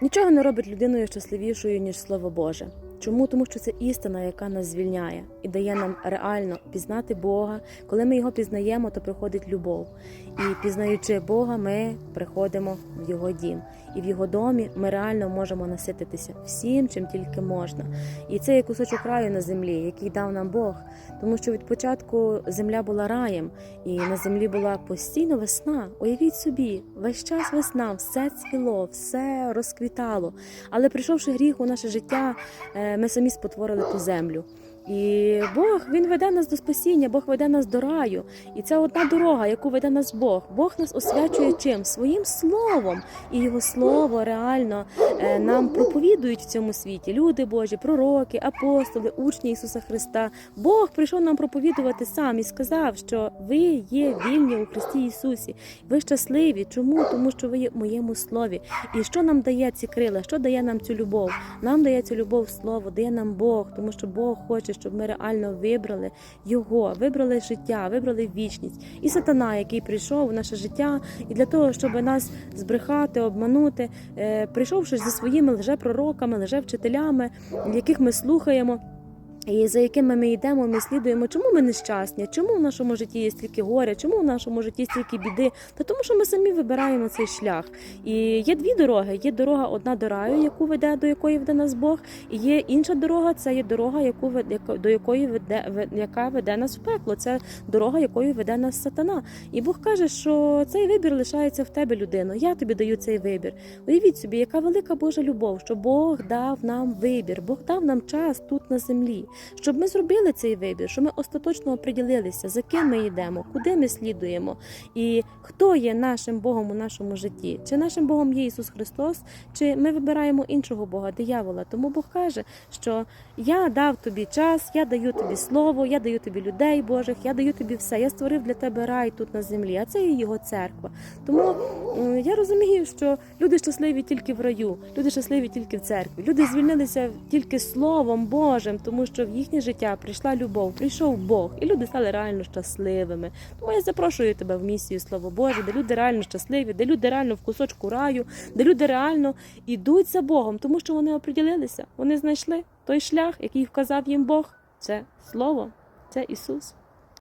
Нічого не робить людиною щасливішою, ніж Слово Боже. Чому? Тому що це істина, яка нас звільняє і дає нам реально пізнати Бога. Коли ми його пізнаємо, то приходить любов. І пізнаючи Бога, ми приходимо в його дім. І в його домі ми реально можемо насититися всім, чим тільки можна. І це є кусочок раю на землі, який дав нам Бог. Тому що від початку земля була раєм, і на землі була постійно весна. Уявіть собі, весь час весна, все цвіло, все розквітало. Але прийшовши гріх у наше життя, е, ми самі спотворили ту землю. І Бог він веде нас до спасіння, Бог веде нас до раю. І це одна дорога, яку веде нас Бог. Бог нас освячує чим? Своїм словом. І його слово реально е, нам проповідують в цьому світі. Люди Божі, пророки, апостоли, учні Ісуса Христа. Бог прийшов нам проповідувати сам і сказав, що ви є вільні у Христі Ісусі. Ви щасливі. Чому? Тому що ви є в моєму слові. І що нам дає ці крила? Що дає нам цю любов? Нам дає цю любов слово, дає нам Бог, тому що Бог хоче, щоб ми реально вибрали його, вибрали життя, вибрали вічність. І сатана, який прийшов в наше життя, і для того, щоб нас збрехати, обманути, е, прийшовши зі своїми лжепророками, лжевчителями, яких ми слухаємо. І за якими ми йдемо, ми слідуємо, чому ми нещасні, чому в нашому житті є стільки горя, чому в нашому житті стільки біди? Та тому, що ми самі вибираємо цей шлях. І є дві дороги: є дорога одна до раю, яку веде до якої веде нас Бог, і є інша дорога. Це є дорога, яку веде до якої веде ве- яка веде нас в пекло. Це дорога, якою веде нас сатана. І Бог каже, що цей вибір лишається в тебе, людино. Я тобі даю цей вибір. Уявіть собі, яка велика Божа любов, що Бог дав нам вибір, Бог дав нам час тут на землі, щоб ми зробили цей вибір, щоб ми остаточно оприділилися, за ким ми йдемо, куди ми слідуємо, і хто є нашим Богом у нашому житті. Чи нашим Богом є Ісус Христос, чи ми вибираємо іншого Бога, диявола. Тому Бог каже, що я дав тобі час, я даю тобі слово, я даю тобі людей Божих, я даю тобі все. Я створив для тебе рай тут на землі, а це є його церква. Тому я розумію, що люди щасливі тільки в раю, люди щасливі тільки в церкві. Люди звільнилися тільки Словом Божим, тому що в їхнє життя прийшла любов, прийшов Бог, і люди стали реально щасливими. Тому я запрошую тебе в місію Слово Боже, де люди реально щасливі, де люди реально в кусочку раю, де люди реально ідуть за Богом, тому що вони оприділилися, вони знайшли той шлях, який вказав їм Бог. Це Слово, це Ісус.